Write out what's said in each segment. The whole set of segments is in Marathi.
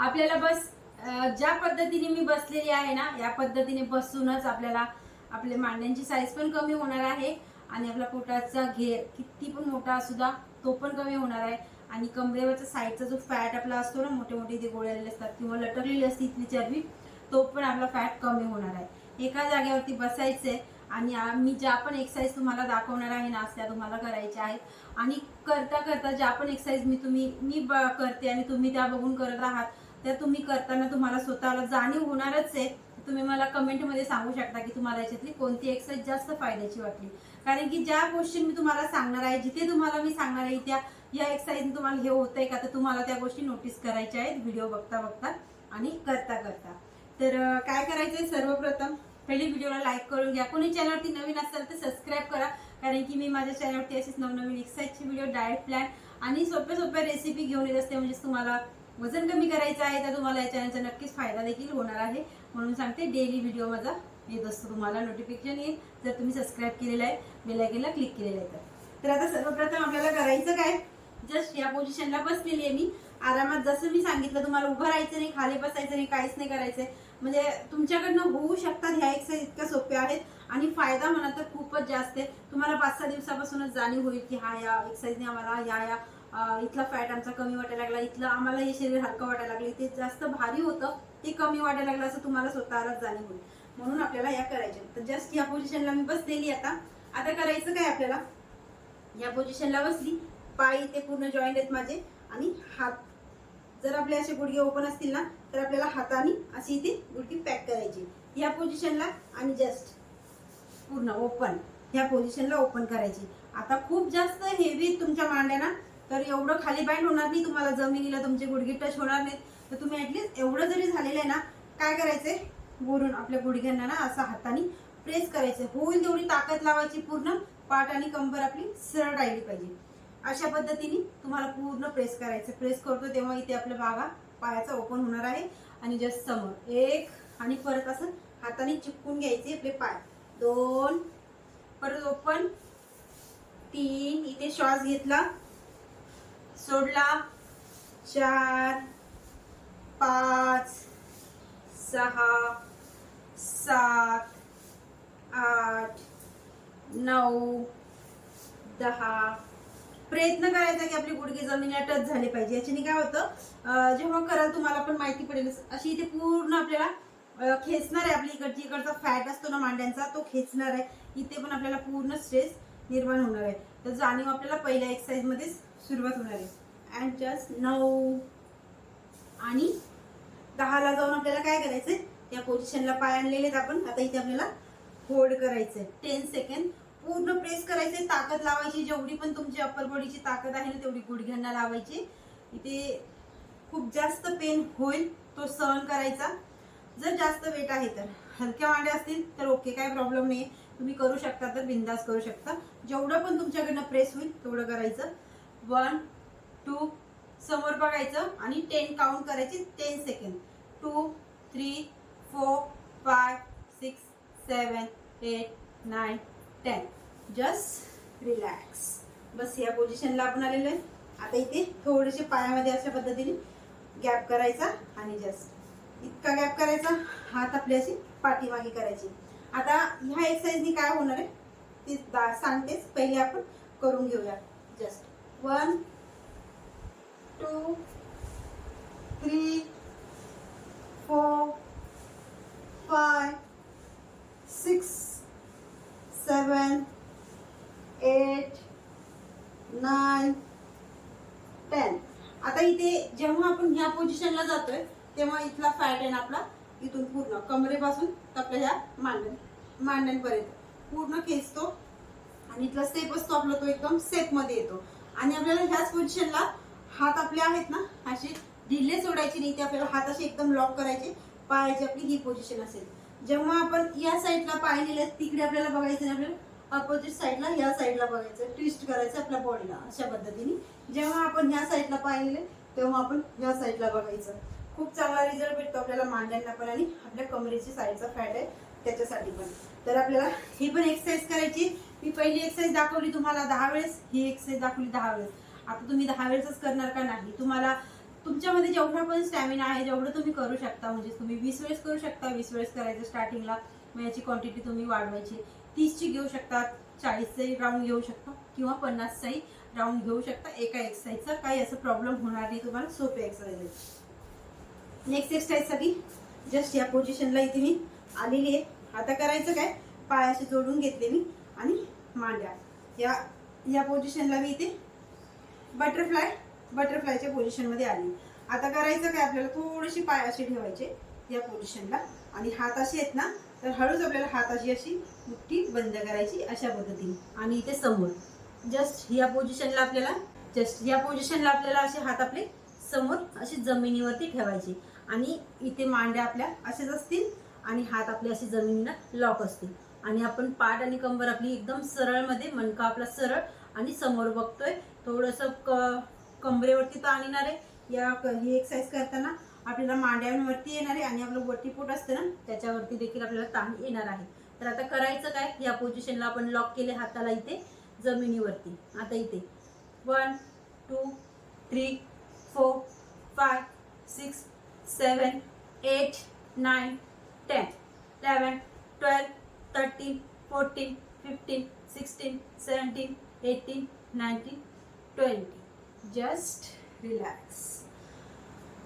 आपल्याला बस ज्या पद्धतीने मी बसलेली आहे ना या पद्धतीने बसूनच आपल्याला आपल्या मांड्यांची साईज पण कमी होणार आहे आणि आपला पोटाचा घेर किती पण मोठा असू द्या तो पण कमी होणार आहे. आणि कमरेवरचा साईडचा जो फॅट आपला असतो ना मोठे मोठे जे गोळे असतात किंवा लटकलेली असते इथली चरबी तो पण आपला फॅट कमी होणार आहे. एका जागेवरती बसायचंय आणि मी ज्या पण एक्सरसाइज तुम्हाला दाखवणार आहे ना त्या तुम्हाला करायच्या आहेत. आणि करता करता ज्या पण एक्सरसाइज मी तुम्ही मी ब- करते आणि तुम्ही त्या बघून करत आहात त्या तुम्ही करताना तुम्हाला स्वतःला जाणीव होणारच आहे. तुम्ही मला कमेंटमध्ये सांगू शकता की तुम्हाला याच्यातली कोणती एक्सरसाइज जास्त फायद्याची वाटली. कारण की ज्या गोष्टी मी तुम्हाला सांगणार आहे जिथे तुम्हाला मी सांगणार आहे त्या या एक्सरसाइजने तुम्हाला हे होतंय का? तर तुम्हाला त्या गोष्टी नोटीस करायच्या आहेत व्हिडिओ बघता बघता आणि करता करता. तर काय करायचंय सर्वप्रथम? पहिली व्हिडिओला लाईक करून घ्या. कोणी चॅनलवरती नवीन असेल तर सबस्क्राईब करा. कारण की मी माझ्या चॅनलवरती असेच नवनवीन एक्सरसाइजचे व्हिडिओ डाएट प्लॅन आणि सोप्या सोप्या रेसिपी घेऊन येत असते. म्हणजे तुम्हाला वजन कमी करायचं आहे तर तुम्हाला या चॅनलचा नक्कीच फायदा देखील होणार आहे. म्हणून सांगते डेली व्हिडिओ माझा येत असतो तुम्हाला. नोटिफिकेशन येईल जर तुम्ही सबस्क्राईब केलेलं आहे बेलायकेला क्लिक केलेलं आहे तर. आता सर्वप्रथम आपल्याला करायचं काय? जस्ट या पोझिशनला बसलेली आहे मी. आरामात जसं मी सांगितलं तुम्हाला उभं राहायचं नाही खाली बसायचं नाही काहीच नाही करायचंय. म्हणजे तुमच्याकडनं होऊ शकतात ह्या एक्सरसाइज इतक्या सोप्या आहेत. आणि फायदा म्हणा तर खूपच जास्त आहे. तुम्हाला पाच सहा दिवसापासूनच जाणीव होईल की हा या एक्सरसाइजने आम्हाला या या. इथला फॅट आमचा कमी वाटायला लागला इथलं आम्हाला हे शरीर हलकं वाटायला लागले ते जास्त भारी होतं ते कमी वाटायला लागलं असं तुम्हाला स्वतःलाच जाणीव होईल. म्हणून आपल्याला या करायच्या. तर जस्ट या पोझिशनला मी बसलेली आता. आता करायचं काय आपल्याला? या पोझिशनला बसली पाय इथे पूर्ण जॉईंट आहेत माझे आणि हात. जर आपले असे गुडघे ओपन असतील ना तर आपल्याला हाताने अशी इथे गुडघी पॅक करायची. या पोझिशनला आणि जस्ट पूर्ण ओपन ह्या पोझिशनला ओपन करायची. आता खूप जास्त हेवी तुमच्या मांड्या ना तर एवढं खाली बँड होणार नाही तुम्हाला जमिनीला तुमचे गुडघे टच होणार नाहीत. तर तुम्ही ऍटलीस्ट एवढं जरी झालेलं आहे ना काय करायचंय? वरून आपल्या गुडघ्यांना ना असं हाताने प्रेस करायचं होईल तेवढी ताकद लावायची पूर्ण पाठ आणि कंबर आपली सरळ राहिली पाहिजे. अशा पद्धतीने तुम्हाला पूर्ण प्रेस करायचं. प्रेस करतो तेव्हा इथे आपल्या बागा पायाचा ओपन होणार आहे. आणि जस्ट समोर एक आणि परत असं हाताने चिपकून घ्यायचे आपले पाय. दोन परत ओपन तीन इथे श्वास घेतला. सोडला. चार पाच सहा सात आठ नऊ दहा. प्रयत्न करायचा की आपली गुडघे जमिनीला टच झाले पाहिजे. याच्याने काय होतं जेव्हा कराल तुम्हाला पण माहिती पडेल. अशी इथे पूर्ण आपल्याला खेचणार आहे आपली इकडची इकडचा फॅट असतो ना मांड्यांचा तो खेचणार आहे. इथे पण आपल्याला पूर्ण स्ट्रेस निर्माण होणार आहे. तर जाणीव आपल्याला पहिल्या एक्सरसाइजमध्येच सुरुवात होणार आहे अँड जस्ट नऊ आणि दहाला जाऊन आपल्याला काय करायचंय? या पोझिशनला पाय आणलेले आहेत आपण. आता इथे आपल्याला होल्ड करायचंय. टेन सेकंड पूर्ण प्रेस करायचंय. ताकद लावायची. जेवढी पण तुमची अप्पर बॉडीची ताकद आहे ना तेवढी गुडघ्यांना लावायची. इथे खूप जास्त पेन होईल तो सहन करायचा. जर जास्त वेट आहे तर. हलक्या मांड्या असतील तर ओके काय प्रॉब्लेम नाही तुम्ही करू शकता तर बिंदास करू शकता. जेवढं पण तुमच्याकडनं प्रेस होईल तेवढं करायचं. वन टू समोर बघायचं आणि टेन काउंट करायचे ten second two three four five six seven eight nine ten just relax बस या पोझिशनला आपण आलेलो आहे. आता इथे थोडेसे पायामध्ये अशा पद्धतीने गॅप करायचा आणि जस्ट इतका गॅप करायचा हात आपली अशी पाठीमागे करायची. आता ह्या एक्सरसाइजनी काय होणार आहे? ते दा- सांगतेच. पहिले आपण करून घेऊया. Just one two three four five six seven eight nine ten. आता इथे जेव्हा आपण ह्या पोझिशनला जातोय तेव्हा इथला फॅट आहे आपला इथून पूर्ण कमरेपासून आपल्या ह्या मांडण मांडणपर्यंत. पूर्ण खेचतो आणि इथला स्टेप असतो आपला तो एकदम सेपमध्ये येतो. आणि आपल्याला ह्याच पोझिशनला हात आपले आहेत ना असे ढिल्ले सोडायचे नाही ते आपल्याला हात असे एकदम लॉक करायचे पायाची आपली ही पोझिशन असेल. जेव्हा आपण या साईडला पाय नेले तिकडे आपल्याला बघायचं नाही आपल्याला अपोजिट साईडला या साईडला बघायचं ट्विस्ट करायचं आपल्या बॉडीला अशा पद्धतीने. जेव्हा आपण ह्या साईडला पाय नेले तेव्हा आपण ह्या साईडला बघायचं. खूप चांगला रिझल्ट भेटतो आपल्याला मांड्यांना पण आणि आपल्या कमरेची साईडचा फॅट आहे. त्याच्यासाठी पण. तर आपल्याला ही पण एक्सरसाइज करायची. मी पहिली एक्सरसाइज दाखवली तुम्हाला दहा वेळेस ही एक्सरसाइज दाखवली दहा वेळेस. आता तुम्ही दहा वेळेसच करणार का नाही? तुम्हाला तुमच्यामध्ये जेवढा पण स्टॅमिना आहे जेवढं तुम्ही करू शकता म्हणजे तुम्ही वीस वेळेस करू शकता वीस वेळेस करायचं स्टार्टिंगला मग याची क्वांटिटी तुम्ही वाढवायची. तीसची घेऊ शकता चाळीसचाही राऊंड घेऊ शकता किंवा पन्नासचाही राऊंड घेऊ शकता. एका एक्सरसाइजचा काही असं प्रॉब्लेम होणार नाही तुम्हाला. सोपे एक्सरसाइज नेक्स्ट एक्सरसाइजसाठी जस्ट या पोझिशनला इथे मी आलेली आहे आता करायचं काय? पायाशी जोडून घेतले मी आणि मांड्या. या या पोझिशनला मी इथे बटरफ्लाय बटरफ्लायच्या पोझिशनमध्ये आली. आता करायचं काय? आपल्याला थोडीशी पाय अशी ठेवायचे या पोझिशनला आणि हात असे आहेत ना तर हळूच आपल्याला हाताची अशी मुठ्ठी बंद करायची अशा पद्धतीने. आणि इथे समोर. जस्ट या पोझिशनला आपल्याला जस्ट या पोझिशनला आपल्याला असे हात आपले समोर असे जमिनीवरती ठेवायचे. आणि इथे मांड्या आपल्या असेच असतील. आणि हात आपले असे जमिनीला लॉक असतील. आणि आपण पाठ आणि कंबर आपली एकदम सरळमध्ये मणका आपला सरळ आणि समोर बघतोय. थोडंसं क कंबरेवरती ताण येणार आहे. या ही एक्सरसाइज करताना आपल्याला मांड्यांवरती येणार आहे आणि आपलं वरती पोट असतं ना त्याच्यावरती देखील आपल्याला ताण येणार आहे. तर आता करायचं काय? या पोझिशनला आपण लॉक केले हाताला इथे जमिनीवरती. आता इथे. One two three four five six seven eight nine ten eleven twelve thirteen fourteen fifteen sixteen seventeen eighteen nineteen twenty just relax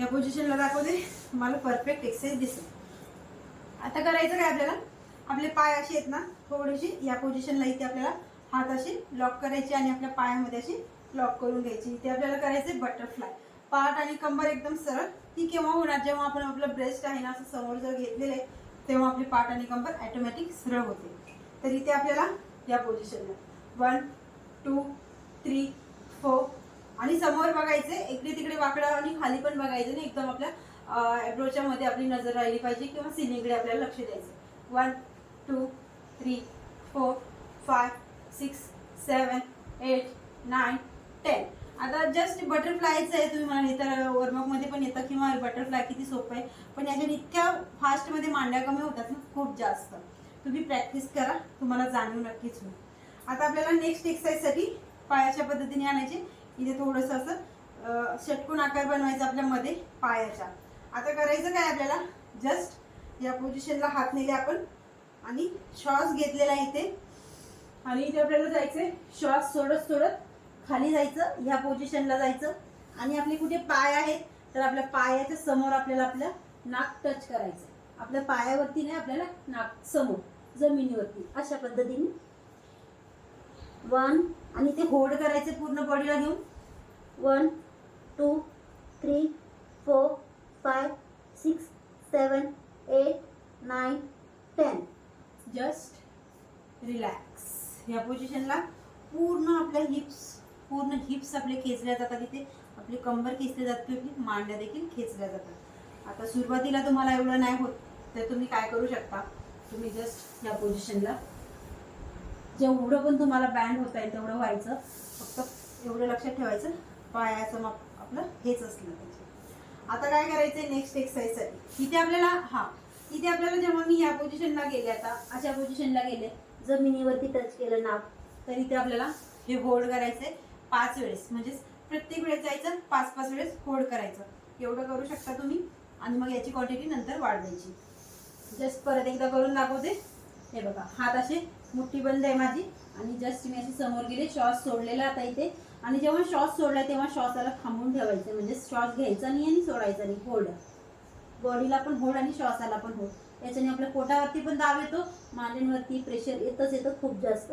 या पोझिशनला दाखवते मला परफेक्ट एक्सरसाइज दिसेल. आता करायचं काय आपल्याला? आपले पाय असे आहेत ना थोडेसे या पोझिशनला इथे आपल्याला हात असे लॉक करायचे आणि आपल्या पायामध्ये असे लॉक करून घ्यायची. इथे आपल्याला करायचे बटरफ्लाय पाठ आणि कंबर एकदम सरळ. ही केव्हा होणार? जेव्हा आपण आपलं ब्रेस्ट आहे ना असं समोर जर घेतलेलं आहे तेव्हा आपली पाठ आणि कंबर ॲटोमॅटिक सरळ होते. तर इथे आपल्याला या पोझिशनला वन टू थ्री फोर आणि समोर बघायचे इकडे तिकडे वाकडं आणि खाली पण बघायचं नाही. एकदम आपल्या ॲब्रोच्या मध्ये आपली नजर राहिली पाहिजे किंवा सिलिंगकडे आपल्याला लक्ष द्यायचं one two three four five six seven eight nine ten आता जस्ट बटरफ्लायचं आहे तुम्ही म्हणाले तर वर्मअपमध्ये पण येतं किंवा बटरफ्लाय किती सोपं आहे. पण याच्यात इतक्या फास्टमध्ये मांड्या कमी होतात ना खूप जास्त. तुम्ही प्रॅक्टिस करा तुम्हाला जाणीव नक्कीच होईल. आता आपल्याला नेक्स्ट एक्सरसाइजसाठी पायाच्या पद्धतीने आणायचे. इथे थोडंसं असं षटकून षटकोन आकार बनवायचा आपल्या मध्ये पायाच्या. आता करायचं काय आपल्याला? जस्ट या पोझिशनला हात नेले आपण आणि श्वास घेतलेला इथे. आणि इथे आपल्याला जायचंय श्वास सोडत सोडत खाली जायचं ह्या पोझिशनला जायचं. आणि आपले कुठे पाय आहेत तर आपल्या पायाच्या समोर आपल्याला आपलं नाक टच करायचं आपल्या पायावरती नाही आपल्याला नाक समोर जमिनीवरती. अशा पद्धतीने. वन आणि ते होल्ड करायचे पूर्ण बॉडीला घेऊन. One two three four five six seven eight nine ten just relax ह्या पोझिशनला पूर्ण आपल्या हिप्स पूर्ण हिप्स आपले खेचल्या जातात इथे. आपली कंबर खेचली जाते आपली मांड्या देखील खेचल्या जातात. आता सुरुवातीला तुम्हाला एवढं नाही होत तर तुम्ही काय करू शकता? तुम्ही जस्ट या पोझिशनला जेवढं पण तुम्हाला बँड होत आहे तेवढं व्हायचं. फक्त एवढं लक्षात ठेवायचं पायाचं माप आपलं हेच असलं पाहिजे. आता काय करायचंय नेक्स्ट एक्सरसाइजसाठी इथे आपल्याला हा इथे आपल्याला जेव्हा मी या पोझिशनला गेले आता अशा पोझिशनला गेले जमिनीवरती टच केलं नाक तर इथे आपल्याला हे होल्ड करायचंय. पाच वेळेस. म्हणजेच प्रत्येक वेळेस जायचं पाच पाच वेळेस फोड करायचं. एवढं करू शकता तुम्ही आणि मग याची क्वांटिटी नंतर वाढवायची. जस्ट परत एकदा करून दाखवते. हे बघा हात असे मुठ्ठी बंद आहे माझी आणि जस्ट मी अशी समोर गेले श्वास सोडलेला आता इथे. आणि जेव्हा श्वास सोडला तेव्हा श्वासाला थांबून ठेवायचं. म्हणजे श्वास घ्यायचा नाही आणि सोडायचा नाही. होल्ड बॉडीला पण होल्ड आणि श्वासाला पण होल्ड याच्याने आपल्या पोटावरती पण दाब येतो. मांड्यांवरती प्रेशर येतच येतं खूप जास्त.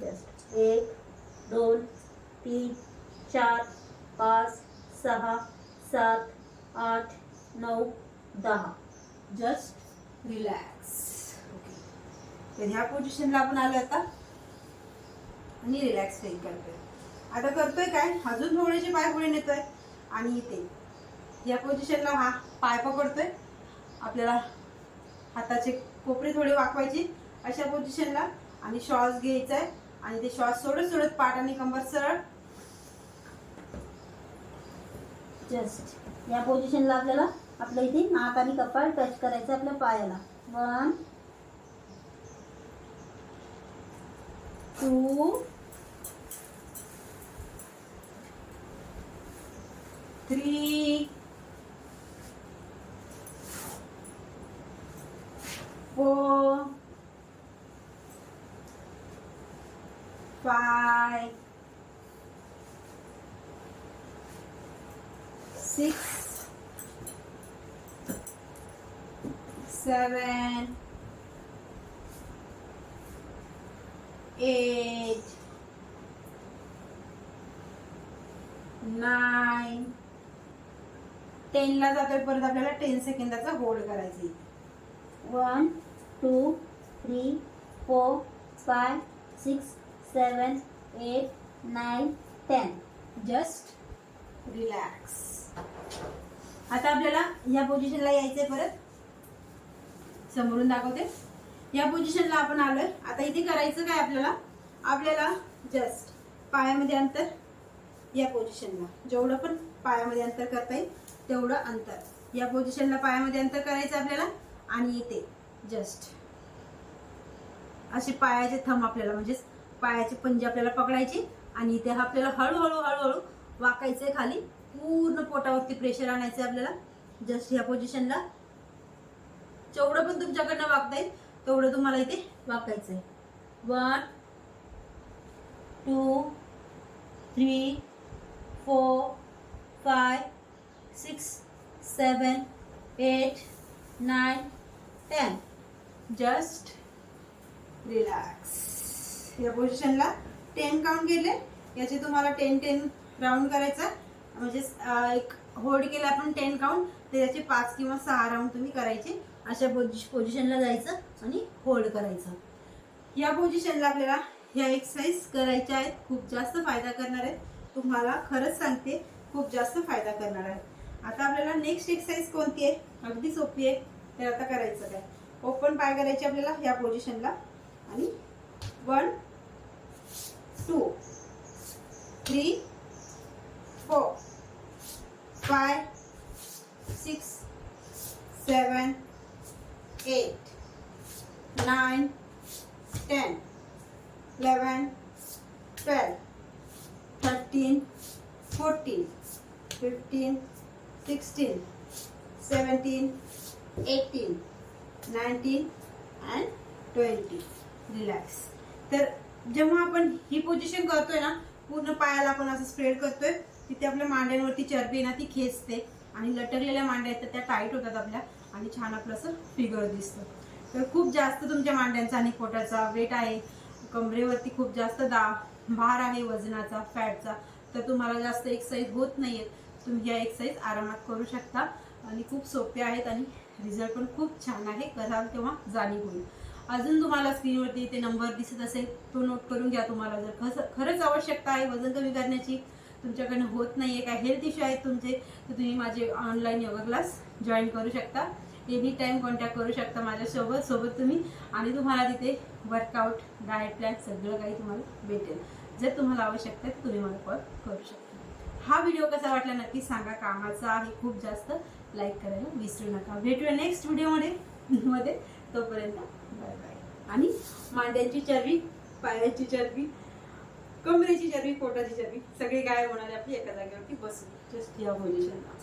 जस्ट एक दोन तीन चार पाच सहा सात आठ नऊ दहा. जस्ट रिलॅक्स ओके तर ह्या पोझिशनला आपण आलो आता. आणि रिलॅक्स फील करतोय. आता करतोय काय? अजून थोडेसे पाय पुढे नेतोय. आणि इथे. या पोझिशनला हा पाय पकडतोय. आपल्याला हाताचे कोपरे थोडे वाकवायचे अशा पोझिशनला आणि श्वास घ्यायचा आहे आणि ते श्वास सोडत सोडत पाठ आणि कंबर सरळ. जस्ट या पोझिशनला आपल्याला आपल्या इथे नाक आणि कपाळ टच करायचं आपल्या पायाला. One two three four five, six, seven, eight, nine टेनला जातोय परत आपल्याला टेन सेकंदाचा होल्ड करायची one two three four five six seven, eight, nine, ten. Just relax आता आपल्याला या पोझिशनला यायचंय परत. समोरून दाखवते. या पोझिशनला आपण आलोय. आता इथे करायचं काय आपल्याला? आपल्याला जस्ट पायामध्ये अंतर या पोझिशनला जेवढं पण पायामध्ये अंतर करता येईल तेवढं अंतर. या पोझिशनला पायामध्ये अंतर करायचं आपल्याला. आणि इथे जस्ट असे पायाचे थंब आपल्याला म्हणजेच पायाचे पंजे आपल्याला पकडायचे आणि इथे हा आपल्याला हळूहळू हळूहळू वाकायचंय खाली. पूर्ण पोटावरती प्रेशर आणायचं आपल्याला. जस्ट ह्या पोझिशनला जेवढं पण तुमच्याकडनं वागता येईल तेवढं तुम्हाला इथे वाकायचं आहे one two three four five six seven eight nine ten just relax या पोझिशनला टेन काउंट केले याचे तुम्हाला टेन टेन राऊंड करायचा म्हणजे एक होल्ड केलं आपण टेन काउंट तर याचे पाच किंवा सहा राऊंड तुम्ही करायचे. अशा पोझिशनला जायचं आणि होल्ड करायचं. या पोझिशनला आपल्याला ह्या एक्सरसाइज करायच्या आहेत. खूप जास्त फायदा करणार आहेत. तुम्हाला खरंच सांगते खूप जास्त फायदा करणार आहे आता आपल्याला नेक्स्ट एक्सरसाइज कोणती आहे? अगदी सोपी आहे. तर आता करायचं काय? ओपन पाय करायचे आपल्याला ह्या पोझिशनला आणि one two, three, four, five, six, seven, eight, nine, ten, eleven, twelve, thirteen, fourteen, fifteen, sixteen, seventeen, eighteen, nineteen, and 20 relax There. जेव्हा आपण ही पोझिशन करतोय ना पूर्ण पायाला आपण असं स्प्रेड करतोय तिथे आपल्या मांड्यांवरती चरबी ना ती खेचते. आणि लटकलेल्या मांड्या आहेत तर त्या टाईट होतात आपल्या. आणि छान आपलं असं फिगर दिसतं. तर खूप जास्त तुमच्या मांड्यांचा आणि पोटाचा वेट आहे. कमरेवरती खूप जास्त दा भार आहे वजनाचा फॅटचा तर तुम्हाला जास्त एक्सरसाइज होत नाहीयेत तुम्ही या एक्सरसाइज आरामात करू शकता. आणि खूप सोप्या आहेत आणि रिझल्ट पण खूप छान आहे. कराल तेव्हा जाणीव होईल. अजून तुम्हाला स्क्रीनवरती इथे नंबर दिसत असेल तो नोट करून घ्या तुम्हाला. जर खस खरंच आवश्यकता आहे वजन कमी करण्याची तुमच्याकडनं होत नाही आहे काय हेल्थ इश्यू आहेत तुमचे तर तुम्ही माझे ऑनलाईन योगा क्लास जॉईन करू शकता. एनी टाईम कॉन्टॅक्ट करू शकता माझ्यासोबत सोबत तुम्ही. आणि तुम्हाला तिथे वर्कआउट डाएट प्लॅन सगळं काही तुम्हाला भेटेल. जर तुम्हाला आवश्यकता आहे तर तुम्ही मला कॉल करू शकता. हा व्हिडिओ कसा वाटला नक्की सांगा. कामाचा आहे खूप जास्त. लाईक करायला विसरू नका. भेटूया नेक्स्ट व्हिडिओमध्ये मध्ये तोपर्यंत. आणि मांड्यांची चरबी पायाची चरबी कमरेची चरबी पोटाची चरबी सगळी गाय होणारी आपली एका जागेवरती बसून. जस्ट या पोझिशनला